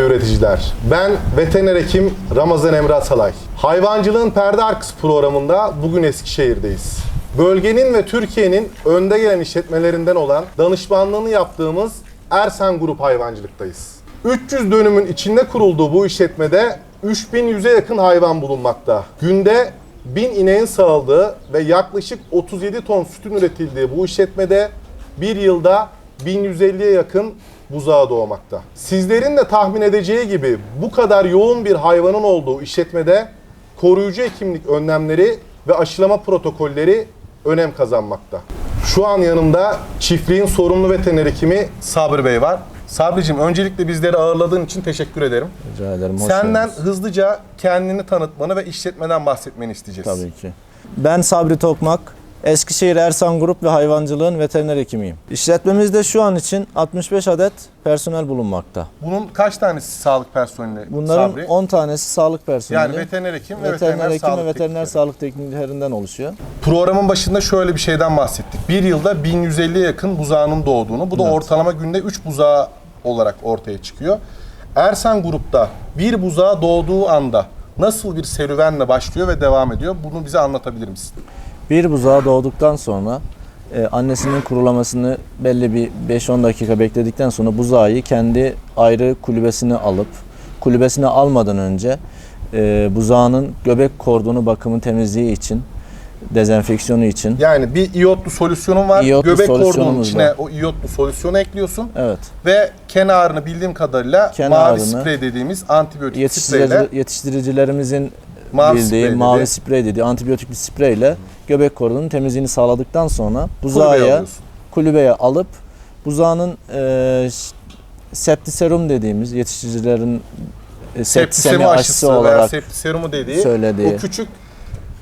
Değerli üreticiler. Ben veteriner hekim Ramazan Emre Atalay. Hayvancılığın perde arkası programında bugün Eskişehir'deyiz. Bölgenin ve Türkiye'nin önde gelen işletmelerinden olan danışmanlığını yaptığımız Ersen Grup Hayvancılık'tayız. 300 dönümün içinde kurulduğu bu işletmede 3100'e yakın hayvan bulunmakta. Günde 1000 ineğin sağıldığı ve yaklaşık 37 ton sütün üretildiği bu işletmede bir yılda 1150'ye yakın buzağı doğmakta. Sizlerin de tahmin edeceği gibi bu kadar yoğun bir hayvanın olduğu işletmede koruyucu hekimlik önlemleri ve aşılama protokolleri önem kazanmakta. Şu an yanımda çiftliğin sorumlu veteriner hekimi Sabri Bey var. Sabri'cim öncelikle bizleri ağırladığın için teşekkür ederim. Rica ederim. Hoş Senden geldiniz. hızlıca kendini tanıtmanı ve işletmeden bahsetmeni isteyeceğiz. Tabii ki. Ben Sabri Tokmak. Eskişehir Ersan Grup ve Hayvancılığın veteriner hekimiyim. İşletmemizde şu an için 65 adet personel bulunmakta. Bunun kaç tanesi sağlık personeli Bunların Sabri? 10 tanesi sağlık personeli. yani veteriner hekim ve veteriner, veteriner, hekim sağlık ve veteriner sağlık tekniklerinden oluşuyor. Programın başında şöyle bir şeyden bahsettik. Bir yılda 1150'ye yakın buzağının doğduğunu. Bu da ortalama günde 3 buzağı olarak ortaya çıkıyor. Ersen Grup'ta bir buzağı doğduğu anda nasıl bir serüvenle başlıyor ve devam ediyor? Bunu bize anlatabilir misin? Bir buzağı doğduktan sonra e, annesinin kurulamasını belli bir 5-10 dakika bekledikten sonra buzağı kendi ayrı kulübesine alıp kulübesine almadan önce e, buzağının göbek kordonu bakımı temizliği için dezenfeksiyonu için Yani bir iyotlu solüsyonun var. İyotlu Göbek kordonun içine var. o iyotlu solüsyonu ekliyorsun. evet Ve kenarını bildiğim kadarıyla mavi Kenarını sprey dediğimiz antibiyotik yetiştirici, spreyle yetiştiricilerimizin Mavi bildiği sprey mavi dedi. sprey dediği antibiyotikli spreyle göbek kordonun temizliğini sağladıktan sonra buzağa alıyorsun. kulübeye alıp buzağının e, septiserum dediğimiz yetiştiricilerin e, septisemi septisemi aşısı aşısı veya olarak septiserumu dediği söylediği. o küçük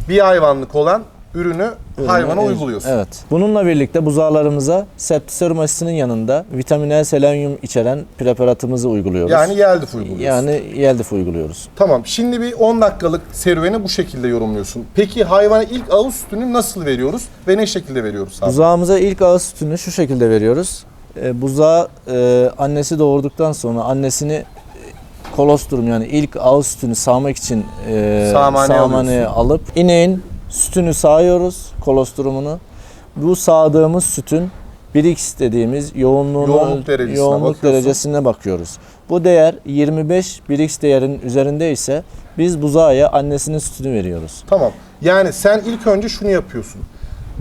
bir hayvanlık olan ürünü hayvana e, uyguluyorsun. Evet. Bununla birlikte buzağlarımıza septiserum aşısının yanında vitamin E selenyum içeren preparatımızı uyguluyoruz. Yani yeldif uyguluyorsun. yani yeldif uyguluyoruz. Tamam şimdi bir 10 dakikalık serüveni bu şekilde yorumluyorsun. Peki hayvana ilk ağız sütünü nasıl veriyoruz ve ne şekilde veriyoruz? abi? Buzağımıza ilk ağız sütünü şu şekilde veriyoruz. E, buzağı e, annesi doğurduktan sonra annesini e, kolostrum yani ilk ağız sütünü sağmak için e, Sağmaneye sağmaneye alıp ineğin sütünü sağıyoruz kolostrumunu. Bu sağdığımız sütün 1x dediğimiz yoğunluğunu Yoğunluk derecesine yoğunluk derecesine bakıyoruz. Bu değer 25 1x değerin üzerinde ise biz buzağa annesinin sütünü veriyoruz. Tamam. Yani sen ilk önce şunu yapıyorsun.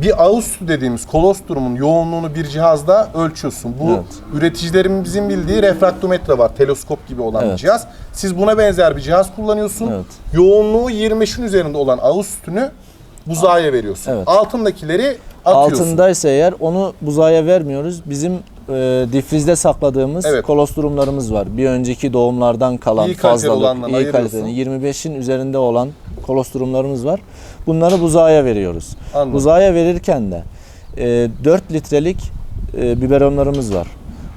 Bir ağız sütü dediğimiz kolostrumun yoğunluğunu bir cihazda ölçüyorsun. Bu Evet. üreticilerimizin bildiği refraktometre var. Teleskop gibi olan bir Evet. cihaz. Siz buna benzer bir cihaz kullanıyorsun. Evet. Yoğunluğu 25'in üzerinde olan ağız sütünü buzağa veriyorsun. Evet. Altındakileri atıyorsun. Altındaysa eğer onu buzağa vermiyoruz. Bizim e, difrizde sakladığımız Evet. kolostrumlarımız var. Bir önceki doğumlardan kalan İyi kaliteli fazlalık, olanlarını iyi ayırıyorsun. kaliteli 25'in üzerinde olan kolostrumlarımız var. Bunları buzağa veriyoruz. Anladım. Buzağa verirken de e, 4 litrelik e, biberonlarımız var.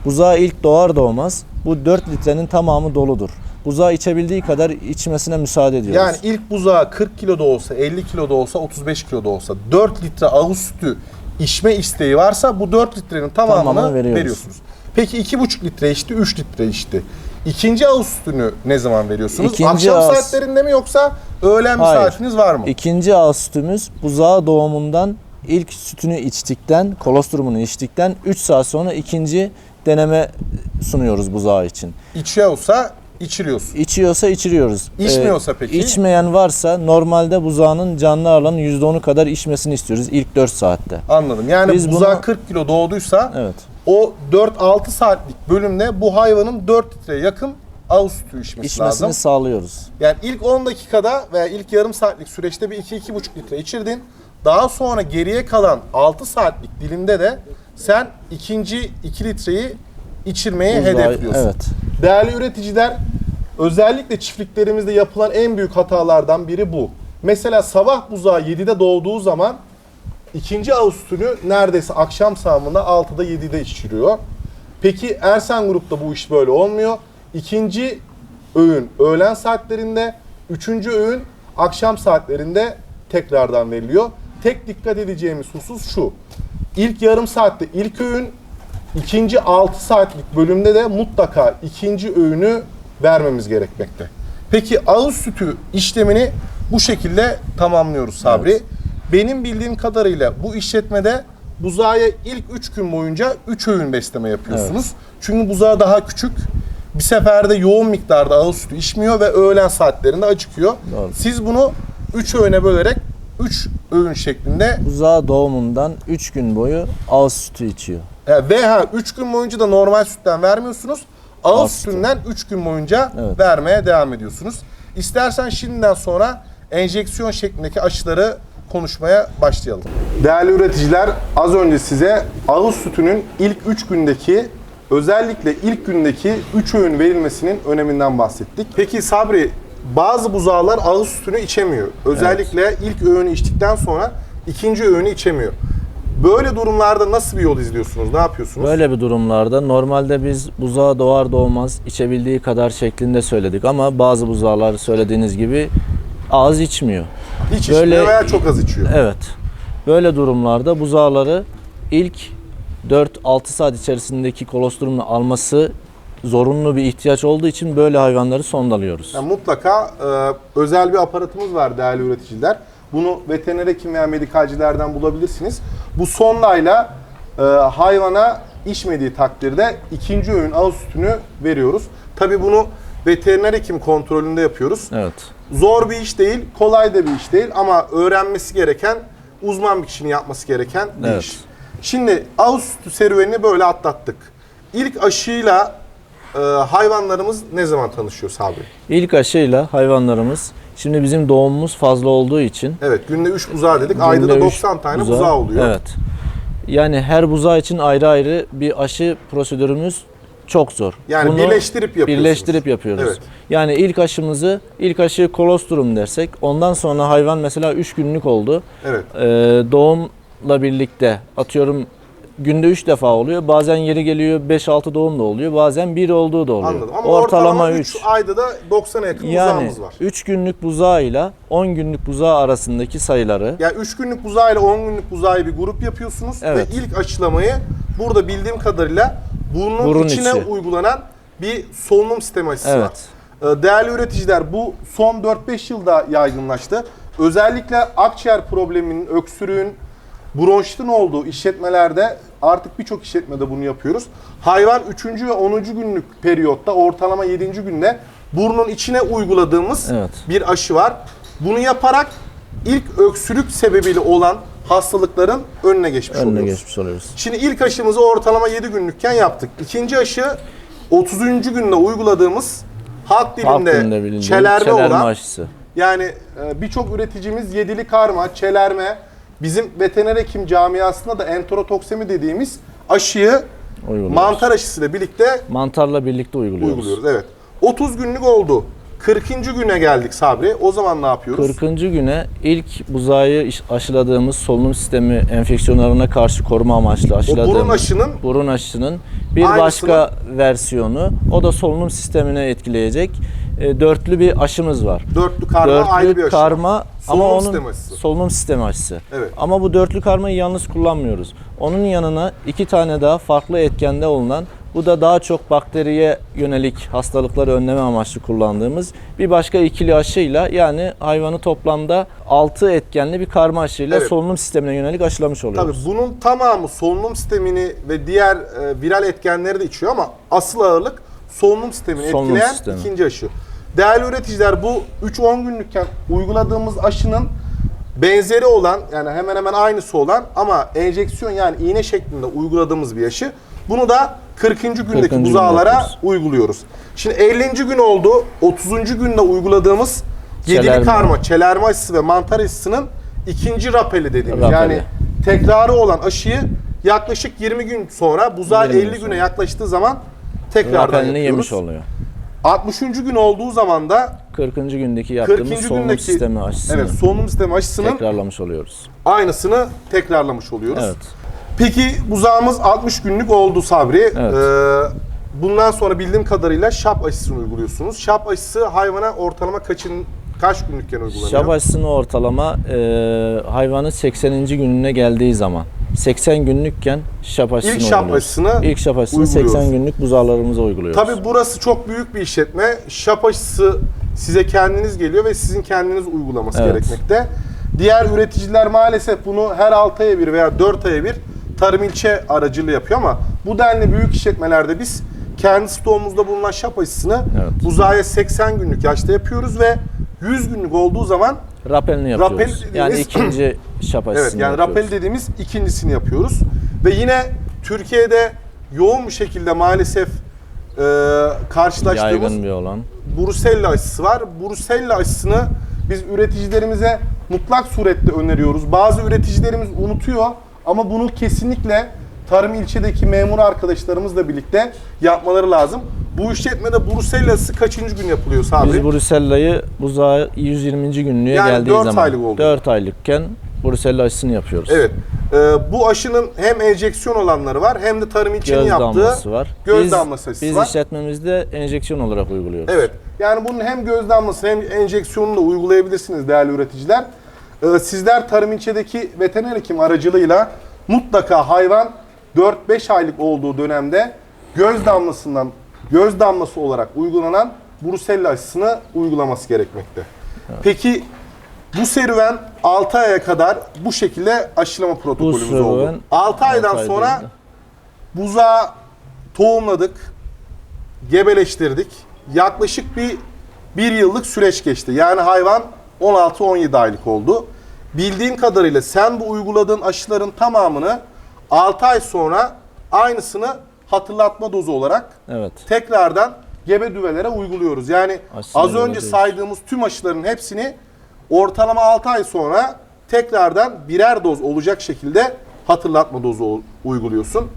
Buzağı ilk doğar doğmaz bu 4 litrenin tamamı doludur. Buzağı içebildiği kadar içmesine müsaade ediyoruz. Yani ilk buzağı 40 kiloda olsa, 50 kiloda olsa, 35 kiloda olsa 4 litre ağız sütü içme isteği varsa bu 4 litrenin tamamını, Tamamını veriyoruz. veriyorsunuz. Peki 2,5 litre içti, 3 litre içti. İkinci ağız sütünü ne zaman veriyorsunuz? İkinci Akşam ağız- saatlerinde mi yoksa öğlen bir Hayır. saatiniz var mı? İkinci ağız sütümüz buzağı doğumundan ilk sütünü içtikten, kolostrumunu içtikten 3 saat sonra ikinci deneme sunuyoruz buzağı için. İçiyorsa içiriyorsun. İçiyorsa içiriyoruz. İçmiyorsa peki? İçmeyen varsa normalde buzağının canlı ağırlığının %10'u kadar içmesini istiyoruz ilk 4 saatte. Anladım. Yani Biz buzağı bunu- 40 kilo doğduysa Evet. o 4-6 saatlik bölümde bu hayvanın 4 litreye yakın ağız sütü içmesi, İçmesini lazım. sağlıyoruz. Yani ilk 10 dakikada veya ilk yarım saatlik süreçte bir 2-2,5 litre içirdin. Daha sonra geriye kalan 6 saatlik dilimde de sen ikinci 2 litreyi içirmeyi hedefliyorsun. Evet. Değerli üreticiler, özellikle çiftliklerimizde yapılan en büyük hatalardan biri bu. Mesela sabah buzağı 7'de doğduğu zaman ikinci ağız sütünü neredeyse akşam sağımında 6'da 7'de içiriyor. Peki Ersen Grup'ta bu iş böyle olmuyor. İkinci öğün öğlen saatlerinde, üçüncü öğün akşam saatlerinde tekrardan veriliyor. Tek dikkat edeceğimiz husus şu. İlk yarım saatte ilk öğün, ikinci 6 saatlik bölümde de mutlaka ikinci öğünü vermemiz gerekmekte. Peki ağız sütü işlemini bu şekilde tamamlıyoruz Sabri. Evet. Benim bildiğim kadarıyla bu işletmede buzağıya ilk 3 gün boyunca 3 öğün besleme yapıyorsunuz. Çünkü buzağı daha küçük. Bir seferde yoğun miktarda ağız sütü içmiyor ve öğlen saatlerinde acıkıyor. Doğru. Siz bunu 3 öğüne bölerek 3 öğün şeklinde Buzağı doğumundan 3 gün boyu ağız sütü içiyor. E, ve ha 3 gün boyunca da normal sütten vermiyorsunuz. Ağız sütü. sütünden 3 gün boyunca Evet. vermeye devam ediyorsunuz. İstersen şimdiden sonra enjeksiyon şeklindeki aşıları konuşmaya başlayalım. Değerli üreticiler, az önce size ağız sütünün ilk 3 gündeki özellikle ilk gündeki 3 öğün verilmesinin öneminden bahsettik. Peki Sabri, bazı buzağlar ağız sütünü içemiyor. Özellikle ilk öğünü içtikten sonra ikinci öğünü içemiyor. Böyle durumlarda nasıl bir yol izliyorsunuz? Ne yapıyorsunuz? Böyle bir durumlarda normalde biz buzağı doğar doğmaz içebildiği kadar şeklinde söyledik ama bazı buzağlar söylediğiniz gibi ağız içmiyor. Hiç içmiyor Böyle- veya çok az içiyor. Evet. Böyle durumlarda buzağları ilk 4-6 saat içerisindeki kolostrumla alması zorunlu bir ihtiyaç olduğu için böyle hayvanları sondalıyoruz. Yani mutlaka e, özel bir aparatımız var değerli üreticiler. Bunu veteriner hekim veya medikalcilerden bulabilirsiniz. Bu sondayla e, hayvana içmediği takdirde ikinci öğün ağız sütünü veriyoruz. Tabi bunu veteriner hekim kontrolünde yapıyoruz. Evet. Zor bir iş değil, kolay da bir iş değil ama öğrenmesi gereken, uzman bir kişinin yapması gereken bir Evet. iş. Şimdi ağız sütü serüvenini böyle atlattık. İlk aşıyla e, hayvanlarımız ne zaman tanışıyor Sabri? İlk aşıyla hayvanlarımız şimdi bizim doğumumuz fazla olduğu için Evet günde 3 buzağı dedik. Ayda da günde üç 90 tane buzağı, oluyor. Evet. Yani her buzağı için ayrı ayrı bir aşı prosedürümüz çok zor. Yani birleştirip yapıyorsunuz. Birleştirip yapıyoruz. Evet. Yani ilk aşımızı, ilk aşıyı kolostrum dersek, ondan sonra hayvan mesela 3 günlük oldu. Evet. Ee, doğumla birlikte atıyorum günde 3 defa oluyor. Bazen yeri geliyor 5-6 doğum da oluyor. Bazen 1 olduğu da oluyor. Anladım. Ama ortalama, 3 3. ayda da 90'a yakın Yani buzağımız var. 3 günlük buzağıyla 10 günlük buzağı arasındaki sayıları Yani 3 günlük buzağı ile 10 günlük buzağı bir grup yapıyorsunuz Evet. ve ilk aşılamayı burada bildiğim kadarıyla burnun Burun içine içi. uygulanan bir solunum sistemi aşısı Evet. var. Ee, Değerli üreticiler bu son 4-5 yılda yaygınlaştı. Özellikle akciğer probleminin, öksürüğün, bronşitin olduğu işletmelerde artık birçok işletmede bunu yapıyoruz. Hayvan 3. ve 10. günlük periyotta ortalama 7. günde burnun içine uyguladığımız Evet. bir aşı var. Bunu yaparak ilk öksürük sebebiyle olan hastalıkların önüne geçmiş önüne oluyoruz. geçmiş oluyoruz. Şimdi ilk aşımızı ortalama 7 günlükken yaptık. İkinci aşı 30. günde uyguladığımız halk Halk dilinde, dilinde bilindiği çelerme, çelerme olan aşısı. yani e, birçok üreticimiz yedili karma, çelerme, bizim veteriner hekim camiasında da enterotoksemi dediğimiz aşıyı Uyguluyoruz. mantar aşısıyla birlikte Mantarla birlikte uyguluyoruz. uyguluyoruz. Evet. 30 günlük oldu. 40. güne geldik Sabri. O zaman ne yapıyoruz? 40. güne ilk buzağı iş- aşıladığımız solunum sistemi enfeksiyonlarına karşı koruma amaçlı O aşıladığımız burun aşının burun aşısının bir Aynısını- başka versiyonu o da solunum sistemine etkileyecek e, dörtlü bir aşımız var. dörtlü karma ayrı bir aşı. karma ama Solunum onun sistemi aşısı. solunum sistemi aşısı. Evet. Ama bu dörtlü karmayı yalnız kullanmıyoruz. Onun yanına iki tane daha farklı etkende olunan bu da daha çok bakteriye yönelik hastalıkları önleme amaçlı kullandığımız bir başka ikili aşıyla yani hayvanı toplamda 6 etkenli bir karma aşıyla Evet. solunum sistemine yönelik aşılamış Tabii oluyoruz. bunun tamamı solunum sistemini ve diğer e, viral etkenleri de içiyor ama asıl ağırlık solunum sistemini Solunum etkileyen sistemi. ikinci aşı. Değerli üreticiler bu 3-10 günlükken uyguladığımız aşının benzeri olan yani hemen hemen aynısı olan ama enjeksiyon yani iğne şeklinde uyguladığımız bir aşı. Bunu da 40. gündeki 40. günde buzağlara yapıyoruz. uyguluyoruz. Şimdi 50. gün oldu. 30. günde uyguladığımız yedili Çelerme. karma, çelerme aşısı ve mantar aşısının ikinci rapeli dediğimiz Rapeli. yani tekrarı olan aşıyı yaklaşık 20 gün sonra buzağı 20 gün 50 güne sonra. yaklaştığı zaman tekrardan Rapelini yapıyoruz. yemiş oluyor. 60. gün olduğu zaman da 40. gündeki 40. yaptığımız solunum gündeki sistemi aşısını evet, solunum sistemi aşısının tekrarlamış oluyoruz. aynısını tekrarlamış oluyoruz. Evet. Peki buzağımız 60 günlük oldu Sabri. Ee, bundan sonra bildiğim kadarıyla şap aşısını uyguluyorsunuz. Şap aşısı hayvana ortalama kaçın kaç günlükken uygulanıyor? Şab aşısını ortalama e, hayvanın 80. gününe geldiği zaman 80 günlükken şap aşısını İlk şap uyguluyoruz. aşısını İlk şap aşısını uyguluyoruz. 80 günlük buzağlarımıza uyguluyoruz. Tabii burası çok büyük bir işletme. Şap aşısı size kendiniz geliyor ve sizin kendiniz uygulaması Evet. gerekmekte. Diğer üreticiler maalesef bunu her 6 aya bir veya 4 aya bir tarım ilçe aracılığı yapıyor ama bu denli büyük işletmelerde biz kendi stoğumuzda bulunan şap aşısını Evet. buzağa 80 günlük yaşta yapıyoruz ve 100 günlük olduğu zaman Rapelini yapıyoruz. Dediğimiz- yani ikinci şap aşısını Evet yani yapıyoruz. rapel dediğimiz ikincisini yapıyoruz. Ve yine Türkiye'de yoğun bir şekilde maalesef e, karşılaştığımız Yaygın bir olan. Brusella aşısı var. Brusella aşısını biz üreticilerimize mutlak surette öneriyoruz. Bazı üreticilerimiz unutuyor ama bunu kesinlikle tarım ilçedeki memur arkadaşlarımızla birlikte yapmaları lazım. Bu işletmede Brusella aşısı kaçıncı gün yapılıyor Sabri? Biz Brusella'yı buzağa 120. günlüğe Yani geldiği dört zaman aylık oldu. 4 aylıkken Brusella aşısını yapıyoruz. Evet. Ee, bu aşının hem enjeksiyon olanları var hem de tarım ilçenin Göz yaptığı damlası var. göz biz, damlası aşısı Biz var. işletmemizde enjeksiyon olarak uyguluyoruz. Evet. Yani bunun hem göz damlası hem enjeksiyonunu da uygulayabilirsiniz değerli üreticiler. Ee, sizler tarım ilçedeki veteriner hekim aracılığıyla mutlaka hayvan 4-5 aylık olduğu dönemde göz damlasından göz damlası olarak uygulanan Brusella aşısını uygulaması gerekmekte. Peki bu serüven 6 aya kadar bu şekilde aşılama protokolümüz serüven oldu. 6 aydan altı ay sonra değildi. buzağı tohumladık, gebeleştirdik. Yaklaşık bir bir yıllık süreç geçti. Yani hayvan 16-17 aylık oldu. Bildiğim kadarıyla sen bu uyguladığın aşıların tamamını 6 ay sonra aynısını hatırlatma dozu olarak Evet. tekrardan gebe düvelere uyguluyoruz. Yani Aşısını az önce uyguluyoruz. saydığımız tüm aşıların hepsini ortalama 6 ay sonra tekrardan birer doz olacak şekilde hatırlatma dozu uyguluyorsun.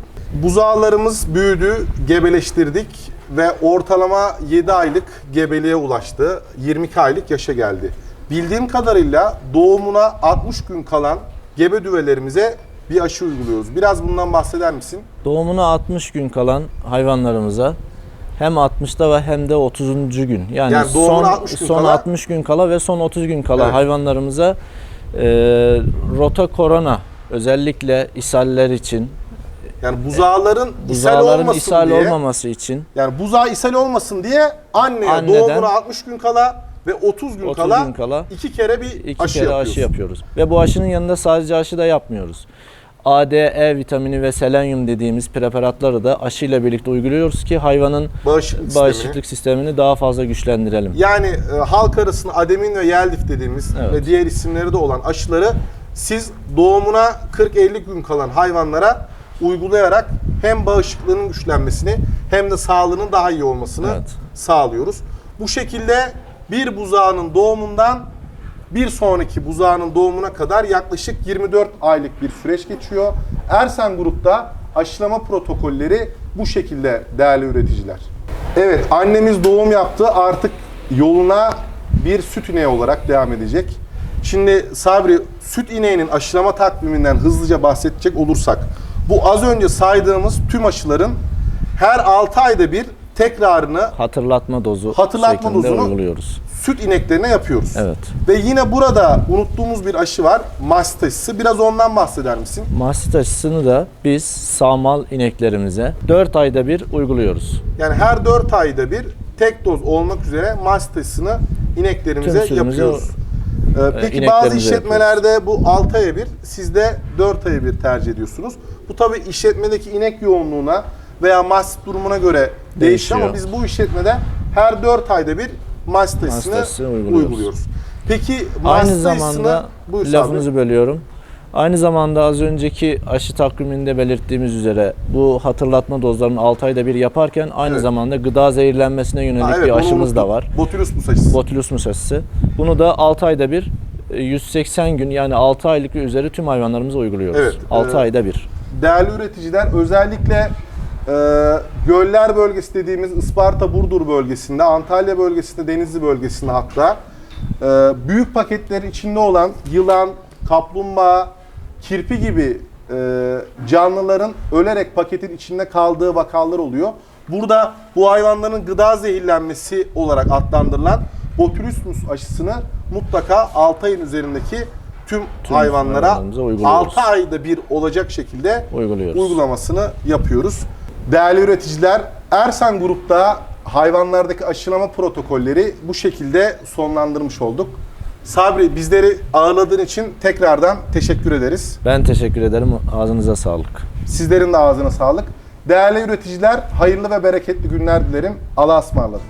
Buzağlarımız büyüdü, gebeleştirdik ve ortalama 7 aylık gebeliğe ulaştı. 22 aylık yaşa geldi. Bildiğim kadarıyla doğumuna 60 gün kalan gebe düvelerimize bir aşı uyguluyoruz. Biraz bundan bahseder misin? Doğumuna 60 gün kalan hayvanlarımıza hem 60'ta ve hem de 30. gün. Yani, Yani son 60 gün son kala- 60 gün kala ve son 30 gün kala Evet. hayvanlarımıza e, rota korona özellikle ishaller için, Yani buzağların ishal buzağların olmasın ishal diye olmaması için Yani buzağı ishal olmasın diye anneye Anneden- doğumuna 60 gün kala ve 30 gün 30 kala, gün kala iki kere bir iki aşı kere yapıyoruz. aşı yapıyoruz. Ve bu aşının yanında sadece aşı da yapmıyoruz. A, D, E vitamini ve selenyum dediğimiz preparatları da aşıyla birlikte uyguluyoruz ki hayvanın Bağışıklık bağışıklık sistemini daha fazla güçlendirelim. Yani e, halk arasında ademin ve yeldif dediğimiz Evet. ve diğer isimleri de olan aşıları siz doğumuna 40-50 gün kalan hayvanlara uygulayarak hem bağışıklığının güçlenmesini hem de sağlığının daha iyi olmasını Evet. sağlıyoruz. Bu şekilde bir buzağının doğumundan bir sonraki buzağının doğumuna kadar yaklaşık 24 aylık bir süreç geçiyor. Ersen Grup'ta aşılama protokolleri bu şekilde değerli üreticiler. Evet annemiz doğum yaptı artık yoluna bir süt ineği olarak devam edecek. Şimdi Sabri süt ineğinin aşılama takviminden hızlıca bahsedecek olursak bu az önce saydığımız tüm aşıların her 6 ayda bir tekrarını Hatırlatma dozu Hatırlatma şeklinde dozunu- uyguluyoruz. Süt ineklerine yapıyoruz. Evet. Ve yine burada unuttuğumuz bir aşı var. Mastit aşısı. Biraz ondan bahseder misin? Mastit aşısını da biz sağmal ineklerimize 4 ayda bir uyguluyoruz. Yani her 4 ayda bir tek doz olmak üzere mastit aşısını ineklerimize Tüm yapıyoruz. Ee, peki ineklerimize bazı işletmelerde bu 6 aya bir, siz de 4 aya bir tercih ediyorsunuz. Bu tabi işletmedeki inek yoğunluğuna veya mastit durumuna göre değişiyor ama Değişiyor. biz bu işletmede her 4 ayda bir aşısını aşısını uyguluyoruz. uyguluyoruz. Peki Aynı zamanda. Buyur lafınızı bölüyorum. Aynı zamanda az önceki aşı takviminde belirttiğimiz üzere bu hatırlatma dozlarını 6 ayda bir yaparken aynı Evet. zamanda gıda zehirlenmesine yönelik Ha, evet, bir aşımız da var. Botulismus aşısı. Botulismus aşısı. Bunu da 6 ayda bir e, 180 gün yani 6 aylık ve üzeri tüm hayvanlarımıza uyguluyoruz. Evet, 6 e, ayda bir. değerli üreticiler özellikle e, göller bölgesi dediğimiz Isparta Burdur bölgesinde, Antalya bölgesinde, Denizli bölgesinde hatta e, büyük paketler içinde olan yılan, kaplumbağa, kirpi gibi e, canlıların ölerek paketin içinde kaldığı vakalar oluyor. Burada bu hayvanların gıda zehirlenmesi olarak adlandırılan botulismus aşısını mutlaka 6 ayın üzerindeki tüm, Tüm hayvanlara hayvanlarımıza uyguluyoruz. 6 ayda bir olacak şekilde uygulamasını yapıyoruz. Değerli üreticiler, Ersen Grup'ta hayvanlardaki aşılama protokolleri bu şekilde sonlandırmış olduk. Sabri bizleri ağırladığın için tekrardan teşekkür ederiz. Ben teşekkür ederim. Ağzınıza sağlık. Sizlerin de ağzına sağlık. Değerli üreticiler, hayırlı ve bereketli günler dilerim. Allah'a ısmarladık.